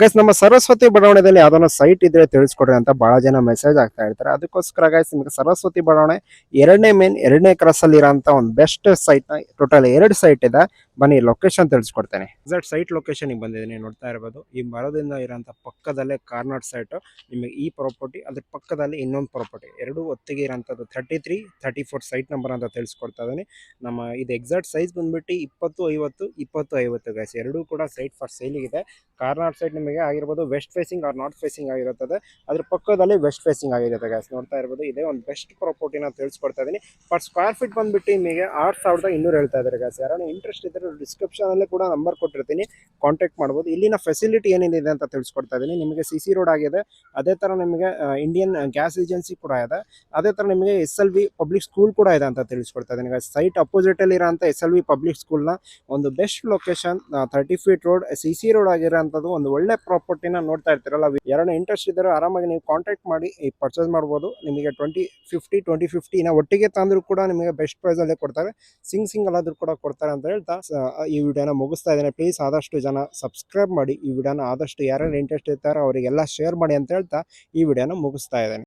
Guys ನಮ್ಮ ಸರಸ್ವತಿ ಬಡಾವಣೆಯಲ್ಲಿ ಯಾವ್ದಾನ ಸೈಟ್ ಇದ್ರೆ ತಿಳಿಸ್ಕೊಡ್ರಿ ಅಂತ ಬಹಳ ಜನ ಮೆಸೇಜ್ ಆಗ್ತಾ ಇರ್ತಾರೆ. ಅದಕ್ಕೋಸ್ಕರ ಗೈಸ್ ನಿಮಗೆ ಸರಸ್ವತಿ ಬಡಾವಣೆ ಎರಡನೇ ಮೇನ್ ಎರಡನೇ ಕ್ರಾಸ್ ಅಲ್ಲಿ ಇರೋಂಥ ಒಂದು ಬೆಸ್ಟ್ ಸೈಟ್ನ ಟೋಟಲ್ ಎರಡು ಸೈಟ್ ಇದೆ. ಬನ್ನಿ ಲೊಕೇಶನ್ ತಿಳಿಸ್ಕೊಡ್ತೇನೆ. ಎಕ್ಸಾಕ್ಟ್ ಸೈಟ್ ಲೊಕೇಶನ್ ಬಂದಿದ್ದೀನಿ, ನೋಡ್ತಾ ಇರ್ಬೋದು. ಈ ಮರದಿಂದ ಇರೋಂಥ ಪಕ್ಕದಲ್ಲೇ ಕಾರ್ನರ್ ಸೈಟ್ ನಿಮಗೆ ಈ ಪ್ರಾಪರ್ಟಿ ಅದ್ರ ಪಕ್ಕದಲ್ಲಿ ಇನ್ನೊಂದು ಪ್ರಾಪರ್ಟಿ ಎರಡು ಒತ್ತಿಗೆ ಇರೋಂಥದ್ದು thirty three thirty four site number ಅಂತ ತಿಳಿಸ್ಕೊಡ್ತಾ ಇದ್ದೀನಿ. ನಮ್ಮ ಇದು ಎಕ್ಸಾಕ್ಟ್ ಸೈಜ್ ಬಂದ್ಬಿಟ್ಟು ಇಪ್ಪತ್ತು, ಐವತ್ತು ಇಪ್ಪತ್ತು, ಐವತ್ತು ಗೈಸ್ ಎರಡೂ ಕೂಡ ಸೈಟ್ ಫಾರ್ ಇದೆ ಕಾರ್ನರ್ ಸೈಡ್ ನಿಮಗೆ ಆಗಿರ್ಬೋದು west facing or north facing ಆಗಿರುತ್ತದೆ. ಅದ್ರ ಪಕ್ಕದಲ್ಲಿ ವೆಸ್ಟ್ ಫೇಸಿಂಗ್ ಆಗಿರುತ್ತೆ ಗ್ಯಾಸ್ ನೋಡ್ತಾ ಇರ್ಬೋದು ಇದೇ ಒಂದು ಬೆಸ್ಟ್ ಪ್ರಾಪರ್ಟಿನ ತಿಳಿಸ್ಕೊಡ್ತಾ ಇದ್ದೀನಿ. ಬಟ್ ಸ್ಕ್ವೇರ್ ಫೀಟ್ ಬಂದ್ಬಿಟ್ಟು ನಿಮಗೆ ಆರು ಸಾವಿರದ ಇನ್ನೂರು ಹೇಳ್ತಾ ಇದ್ದಾರೆ ಗ್ಯಾಸ್ ಯಾರು ಇಂಟ್ರೆಸ್ಟ್ ಇದ್ದರೆ ಡಿಸ್ಕ್ರಿಪ್ಷನ್ ಅಲ್ಲಿ ಕೂಡ ನಂಬರ್ ಕೊಟ್ಟಿರ್ತೀನಿ. ಕಾಂಟ್ಯಾಕ್ಟ್ ಮಾಡ್ಬೋದು. ಇಲ್ಲಿನ ಫೆಸಿಲಿಟಿ ಏನೇನಿದೆ ಅಂತ ತಿಳಿಸ್ಕೊಡ್ತಾ ಇದ್ದೀನಿ. ನಿಮಗೆ ಸಿ ರೋಡ್ ಆಗಿದೆ. ಅದೇ ಥರ ನಿಮಗೆ ಇಂಡಿಯನ್ ಗ್ಯಾಸ್ ಏಜೆನ್ಸಿ ಕೂಡ ಇದೆ. ಅದೇ ಥರ ನಿಮಗೆ S L V public school ಕೂಡ ಇದೆ ಅಂತ ತಿಳಿಸ್ಕೊಡ್ತಾ ಇದ್ದೀನಿ ಸೈಟ್ ಅಪೋಸಿಟ್ ಅಲ್ಲಿ ಇರೋಂಥ ಎಸ್ ಎಲ್ ವಿ ಪಬ್ಲಿಕ್ ಸ್ಕೂಲ್ನ ಒಂದು best location thirty feet road C C road ಆಗಿರೋಂಥದ್ದು ಒಂದು ಒಳ್ಳೆ ಪ್ರಾಪರ್ಟಿನ ನೋಡ್ತಾ ಇರ್ತೀರಲ್ಲ ಯಾರನ್ನ ಇಂಟ್ರೆಸ್ಟ್ ಇದ್ದಾರೆ ಆರಾಮಾಗಿ ನೀವು ಕಾಂಟ್ಯಾಕ್ಟ್ ಮಾಡಿ ಪರ್ಚೇಸ್ ಮಾಡ್ಬೋದು. ನಿಮಗೆ ಟ್ವೆಂಟಿ ಫಿಫ್ಟಿ ಟ್ವೆಂಟಿ ಫಿಫ್ಟಿನ ಒಟ್ಟಿಗೆ ತಂದರೂ ಕೂಡ ನಿಮಗೆ ಬೆಸ್ಟ್ ಪ್ರೈಸಲ್ಲೇ ಕೊಡ್ತಾರೆ. ಸಿಂಗ್ ಸಿಂಗಲ್ ಆದರೂ ಕೂಡ ಕೊಡ್ತಾರೆ ಅಂತ ಹೇಳ್ತಾ ಈ ವಿಡಿಯೋನ ಮುಗಿಸ್ತಾ ಇದ್ದೇನೆ. ಪ್ಲೀಸ್ ಆದಷ್ಟು ಜನ ಸಬ್ಸ್ಕ್ರೈಬ್ ಮಾಡಿ. ಈ ವಿಡಿಯೋನ ಆದಷ್ಟು ಯಾರ್ಯಾರು ಇಂಟ್ರೆಸ್ಟ್ ಇರ್ತಾರೋ ಅವರಿಗೆಲ್ಲ ಶೇರ್ ಮಾಡಿ ಅಂತ ಹೇಳ್ತಾ, ಈ ವಿಡಿಯೋನ ಮುಗಿಸ್ತಾ ಇದ್ದೇನೆ.